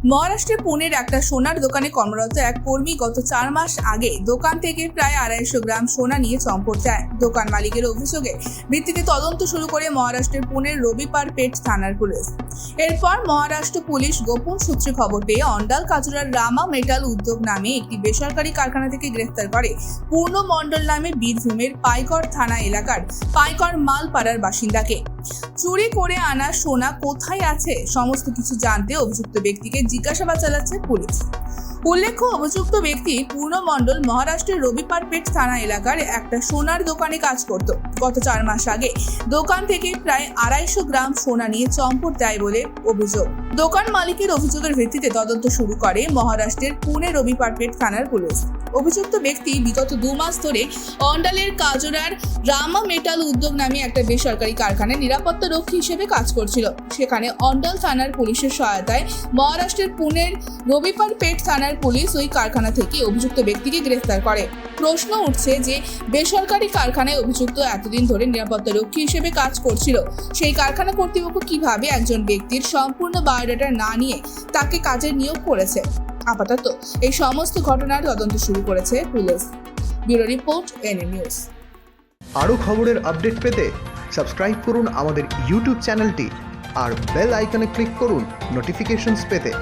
মহারাষ্ট্রে পুনের একটা সোনার দোকানে কর্মরত এক কর্মী গত চার মাস আগে দোকান থেকে প্রায় আড়াইশো গ্রাম সোনা নিয়ে চম্পট যায় দোকান মালিকের অভিযোগে ভিত্তিতে তদন্ত শুরু করে মহারাষ্ট্রের পুনের রবিবার পেট থানার পুলিশ। এরপর মহারাষ্ট্র পুলিশ গোপন সূত্রে খবর পেয়ে অন্ডাল কাজুরার রামা মেটাল উদ্যোগ নামে একটি বেসরকারি কারখানা থেকে গ্রেফতার করে পূর্ণ মণ্ডল নামে বীরভূমের পাইকর থানা এলাকার পাইকর মালপাড়ার বাসিন্দাকে। চুরি করে আনা সোনা কোথায় আছে? সমস্ত কিছু জানতে অভিযুক্ত ব্যক্তিকে জিজ্ঞাসাবাদ চালাচ্ছে পুলিশ। উল্লেখ্য, অভিযুক্ত ব্যক্তি পূর্ণমণ্ডল মহারাষ্ট্রের রবিপারপেট থানা এলাকার একটা সোনার দোকানে কাজ করত। গত চার মাস আগে দোকান থেকে প্রায় আড়াইশো গ্রাম সোনা নিয়ে চম্পট দেয় বলে অভিযোগ। দোকান মালিকের অভিযোগের ভিত্তিতে তদন্ত শুরু করে মহারাষ্ট্রের পুনে রবিপারপেট থানার পুলিশ। অভিযুক্ত ব্যক্তি বিগত দু মাস ধরে অন্ডালের কাজরার রামা মেটাল উদ্যোগ নামে একটা বেসরকারি কারখানায় নিরাপত্তা রক্ষী হিসেবে কাজ করছিল। সেখানে অন্ডাল থানার পুলিশের সহায়তায় মহারাষ্ট্রের পুনের রবিবার পেট থানার পুলিশ ওই কারখানা থেকে অভিযুক্ত ব্যক্তিকে গ্রেফতার করে। প্রশ্ন উঠছে যে, বেসরকারি কারখানায় অভিযুক্ত এতদিন ধরে নিরাপত্তা রক্ষী হিসেবে কাজ করছিল। সেই কারখানা কর্তৃপক্ষ কীভাবে একজন ব্যক্তির সম্পূর্ণ বায়োডাটা না নিয়ে তাকে কাজে নিয়োগ করেছে? আপাতত এই সমস্ত ঘটনার তদন্ত শুরু করেছে police. Bureau report N A news. আরও খবরের আপডেট পেতে সাবস্ক্রাইব করুন আমাদের ইউটিউব চ্যানেলটি আর বেল আইকনে ক্লিক করুন নোটিফিকেশনস পেতে।